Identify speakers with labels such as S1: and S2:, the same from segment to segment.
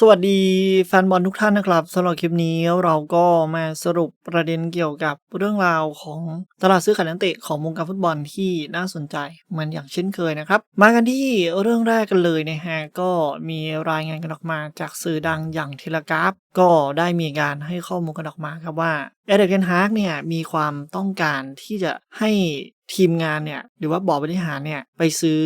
S1: สวัสดีแฟนบอลทุกท่านนะครับสำหรับคลิปนี้เราก็มาสรุปประเด็นเกี่ยวกับเรื่องราวของตลาดซื้อขายนักเตะของวงการฟุตบอลที่น่าสนใจเหมือนอย่างเช่นเคยนะครับ มากันที่เรื่องแรกกันเลยนะฮะก็มีรายงานกันออกมาจากสื่อดังอย่างเทเลกราฟก็ได้มีการให้ข้อมูลกันออกมาครับว่าเอเดรเกนฮาร์กเนี่ยมีความต้องการที่จะให้ทีมงานเนี่ยหรือว่าบอร์ดบริหารเนี่ยไปซื้อ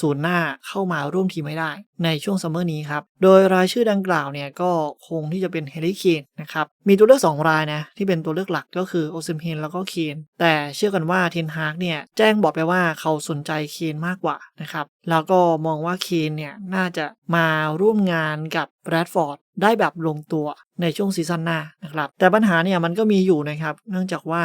S1: ศูนย์หน้าเข้ามาร่วมทีมไม่ได้ในช่วงซัมเมอร์นี้ครับ โดยรายชื่อดังกล่าวเนี่ยก็คงที่จะเป็นเฮลิเคนนะครับ มีตัวเลือก 2 รายนะ ที่เป็นตัวเลือกหลักก็คือโอซิมเฮนแล้วก็เคนแต่เชื่อกันว่าเทนฮากเนี่ยแจ้งบอกไปว่าเขาสนใจเคนมากกว่านะครับ แล้วก็มองว่าเคนเนี่ยน่าจะมาร่วมงานกับแบรดฟอร์ด ได้แบบลงตัวในช่วงซีซั่นหน้านะครับแต่ปัญหาเนี่ยมันก็มีอยู่นะครับ เนื่องจากว่า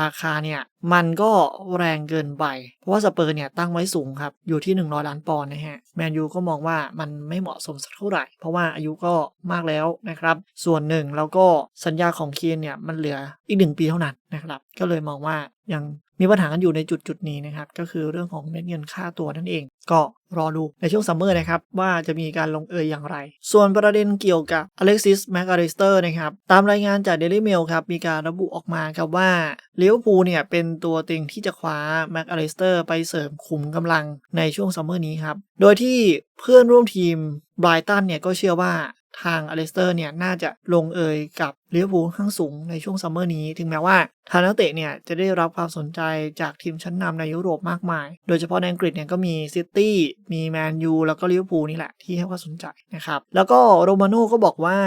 S1: ราคาเนี่ยมันก็แรงเกินไป เพราะว่าสเปอร์เนี่ยตั้งไว้สูงครับ อยู่ที่ 100 ล้านปอนด์นะฮะแมนยูก็มองว่ามันไม่เหมาะสมสักเท่าไหร่ เพราะว่าอายุก็มากแล้วนะครับ ส่วนหนึ่งแล้วก็สัญญาของเคนเนี่ยมันเหลืออีกหนึ่งปีเท่านั้นนะครับ ก็เลยมองว่ายัง มีปัญหากันอยู่ในจุดจุดนี้นะครับ ก็คือเรื่องของเม็ดเงินค่าตัวนั่นเอง ก็รอดูในช่วงซัมเมอร์นะครับ ว่าจะมีการลงเอยอย่างไร ส่วนประเด็นเกี่ยวกับอเล็กซิสแมกอาริสเตอร์นะครับ ตามรายงานจากเดลิเมลครับ มีการระบุออกมาครับว่าเลิเวอร์พูลเนี่ย เป็นตัวเต็งที่จะคว้าแมกอาริสเตอร์ไปเสริมขุมกำลังในช่วงซัมเมอร์นี้ครับ โดยที่เพื่อนร่วมทีมไบรตันเนี่ยก็เชื่อว่า ทางอเลสเตอร์เนี่ยน่าจะลงเอยกับลิเวอร์พูลข้างสูงในช่วงซัมเมอร์นี้ ถึงแม้ว่าทางนักเตะเนี่ยจะได้รับความสนใจจากทีมชั้นนำในยุโรปมากมาย โดยเฉพาะในอังกฤษเนี่ยก็มีซิตี้ มีแมนยูแล้วก็ลิเวอร์พูลนี่แหละที่ให้ความสนใจนะครับ แล้วก็โรมาโน่ก็บอกว่า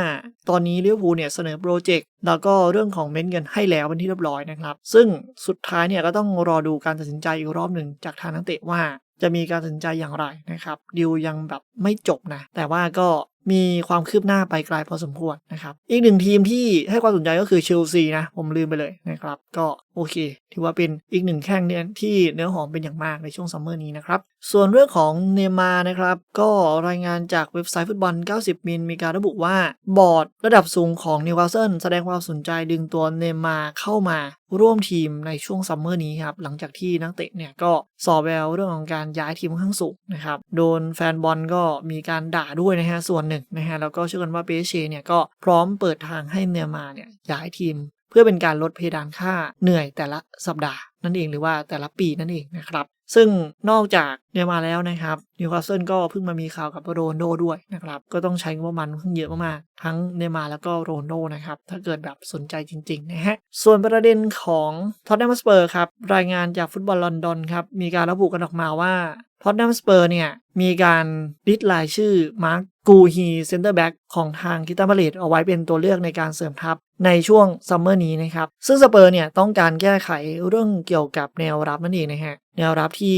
S1: ตอนนี้ลิเวอร์พูลเนี่ยเสนอโปรเจกต์แล้วก็เรื่องของเม็ดเงินให้แล้วเป็นที่เรียบร้อยนะครับ ซึ่งสุดท้ายเนี่ยก็ต้องรอดูการตัดสินใจอีกรอบหนึ่งจากทางนักเตะว่าจะมีการตัดสินใจอย่างไรนะครับดิวยังแบบไม่จบนะ แต่ว่าก็ มีความคืบหน้าไปไกลพอสมควรนะครับ อีกหนึ่งทีมที่ให้ความสนใจก็คือเชลซีนะ ผมลืมไปเลยนะครับ ก็โอเค ถือว่าเป็นอีกหนึ่งแข้งเนี่ยที่เนื้อหอมเป็นอย่างมากในช่วงซัมเมอร์นี้นะครับ ส่วนเรื่องของเนมานะครับ ก็รายงานจากเว็บไซต์ฟุตบอล 90 มิลมีการระบุว่า บอร์ดระดับสูงของนิวคาสเซิลแสดงความสนใจดึงตัวเนมาเข้ามาร่วมทีมในช่วงซัมเมอร์นี้ครับ หลังจากที่นักเตะเนี่ยก็สอบแววเรื่องของการย้ายทีมข้างสูงนะครับ โดนแฟนบอลก็มีการด่าด้วยนะฮะส่วนหนึ่งนะฮะแล้วก็เชื่อกันว่าเปเชเนี่ยก็พร้อมเปิดทางให้เนมาเนี่ยย้ายทีมเพื่อเป็นการลดเพดานค่าเหนื่อยแต่ละสัปดาห์นั่นเองหรือว่าแต่ละปีนั่นเองนะครับ ซึ่งนอกจากเนมาแล้วนะครับนิวคาสเซิลก็เพิ่งมามีข่าวกับโรนโดด้วยนะครับ ก็ต้องใช้งบประมาณค่งเยอะมากๆทั้งเนมาแล้วก็โรนโดนะครับ ถ้าเกิดแบบสนใจจริงๆนะฮะ ส่วนประเด็นของท็อตแนมสเปอร์ครับ รายงานจากฟุตบอลลอนดอนครับ มีการระบุกันออกมาว่า ท็อตแนมสเปอร์เนี่ย มีการลิสต์รายชื่อมาร์คกูฮีเซนเตอร์แบ็กของทางคิตามาเลตเอาไว้เป็นตัวเลือกในการเสริมทัพในช่วงซัมเมอร์นี้นะครับ ซึ่งสเปอร์เนี่ย ต้องการแก้ไขเรื่องเกี่ยวกับแนวรับนั่นเองนะฮะ แนวรับที่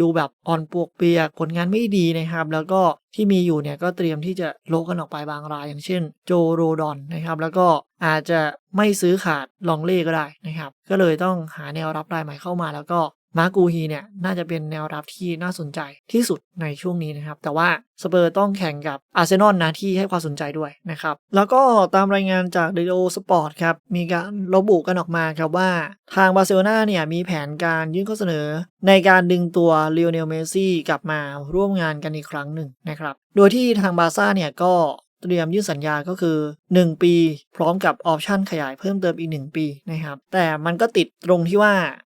S1: ดูแบบอ่อนปวกเปียกผลงานไม่ดีนะครับ แล้วก็ที่มีอยู่เนี่ยก็เตรียมที่จะโลกันออกไปบางราย อย่างเช่น โจโรดอนนะครับ แล้วก็อาจจะไม่ซื้อขาดลองเล่ก็ได้นะครับ ก็เลยต้องหาแนวรับรายใหม่เข้ามา แล้วก็ มาร์กูฮีเนี่ยน่าจะเป็นแนวรับที่น่าสนใจที่สุดในช่วงนี้นะครับ แต่ว่าสเปอร์ต้องแข่งกับอาร์เซนอลนะที่ให้ความสนใจด้วยนะครับ แล้วก็ตามรายงานจากเดโอสปอร์ตครับ มีการระบุกันออกมาครับว่า ทางบาร์เซโลนาเนี่ยมีแผนการยื่นข้อเสนอ ในการดึงตัวเลโอเนลเมซี่กลับมาร่วมงานกันอีกครั้งหนึ่งนะครับ โดยที่ทางบาซ่าเนี่ยก็เตรียมยื่นสัญญาก็คือ 1 ปี พร้อมกับออปชั่นขยายเพิ่มเติมอีก 1 ปีนะครับ แต่มันก็ติดตรงที่ว่า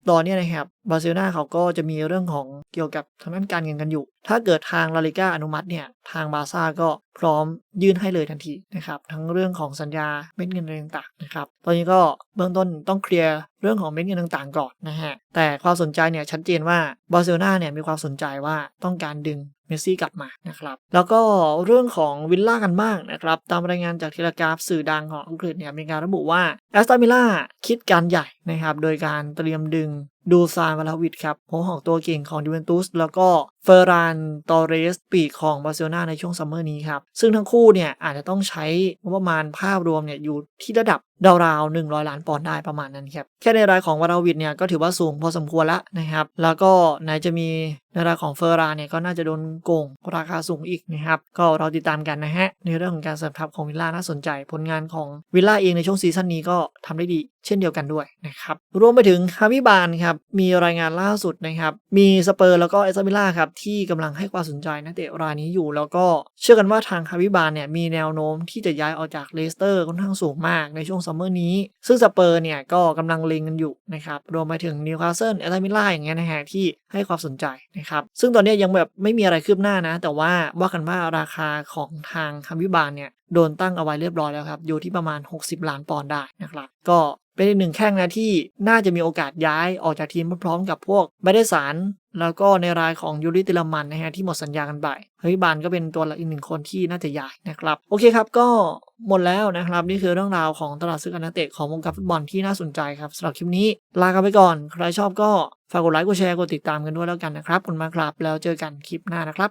S1: ตอนนี้นะครับบาร์เซโลนาเขาก็จะมีเรื่องของเกี่ยวกับทางด้านการเงินกันอยู่ ถ้าเกิดทางลาลิก้าอนุมัติเนี่ย ทางบาซ่าก็พร้อมยื่นให้เลยทันทีนะครับ ทั้งเรื่องของสัญญาเม็ดเงินต่างๆนะครับ ตอนนี้ก็เบื้องต้นต้องเคลียร์เรื่องของเม็ดเงินต่างๆก่อนนะฮะ แต่ความสนใจเนี่ยชัดเจนว่าบาร์เซโลนาเนี่ยมีความสนใจว่าต้องการดึง เมสซี่กลับมานะครับ แล้วก็เรื่องของวิลล่ากันบ้างนะครับ ตามรายงานจากเทเลกราฟสื่อดังของอังกฤษเนี่ยมีการระบุว่าแอสตันวิลล่าคิดการใหญ่นะครับ โดยการเตรียมดึงดูซานวาลาวิดครับหัวหอกตัวเก่งของยูเวนตุสแล้วก็เฟอร์รานตอเรสปีกของบาร์เซโลนาในช่วงซัมเมอร์นี้ครับ ซึ่งทั้งคู่เนี่ยอาจจะต้องใช้งบประมาณภาพรวมเนี่ยอยู่ที่ระดับราวๆ100 ล้านปอนด์ได้ประมาณนั้นครับ แค่ในรายของวาลาวิดเนี่ยก็ถือว่าสูงพอสมควรแล้วนะครับ แล้วก็ไหนจะมีในรายของเฟอร์รานเนี่ยก็น่าจะโดนโกงราคาสูงอีกนะครับ ก็เราติดตามกันนะฮะ ในเรื่องของการเสริมทัพของวิลล่าน่าสนใจ ผลงานของวิลล่าเองในช่วงซีซั่นนี้ก็ทำได้ดีเช่นเดียวกันด้วยนะครับ รวมไปถึงฮาวิบานครับ มีรายงานล่าสุดนะครับ มีสเปอร์แล้วก็เอสซามิล่าครับที่กำลังให้ความสนใจนักเตะรายนี้อยู่ แล้วก็เชื่อกันว่าทางคาวิบาลเนี่ยมีแนวโน้มที่จะย้ายออกจากเลสเตอร์ค่อนข้างสูงมากในช่วงซัมเมอร์นี้ ซึ่งสเปอร์เนี่ยก็กำลังเล็งกันอยู่นะครับรวมไปถึงนิวคาสเซิลแอตเลติมิล่าอย่างเงี้ยนะฮะที่ให้ความสนใจนะครับซึ่งตอนนี้ยังแบบไม่มีอะไรคืบหน้านะ แต่ว่าว่ากันว่าราคาของทางคาวิบาลเนี่ยโดนตั้งเอาไว้เรียบร้อยแล้วครับอยู่ที่ประมาณ 60 ล้านปอนด์ได้นะครับก็เป็นอีกหนึ่งแข้งนะที่น่าจะมีโอกาสย้ายออกจากทีมพร้อมกับพวกไม่ได้สาร แล้วก็ในรายของยูริติลามันนะฮะที่หมดสัญญากันไปเฮ้ยบานก็เป็นตัวอีกหนึ่งคนที่น่าจะย้ายนะครับ โอเคครับก็หมดแล้วนะครับ นี่คือเรื่องราวของตลาดซื้อกันนักเตะของวงการฟุตบอลที่น่าสนใจครับสำหรับคลิปนี้ ลากันไปก่อน ใครชอบก็ฝากกดไลค์กดแชร์กดติดตามกันด้วยแล้วกันนะครับขอบคุณมากครับ แล้วเจอกันคลิปหน้านะครับ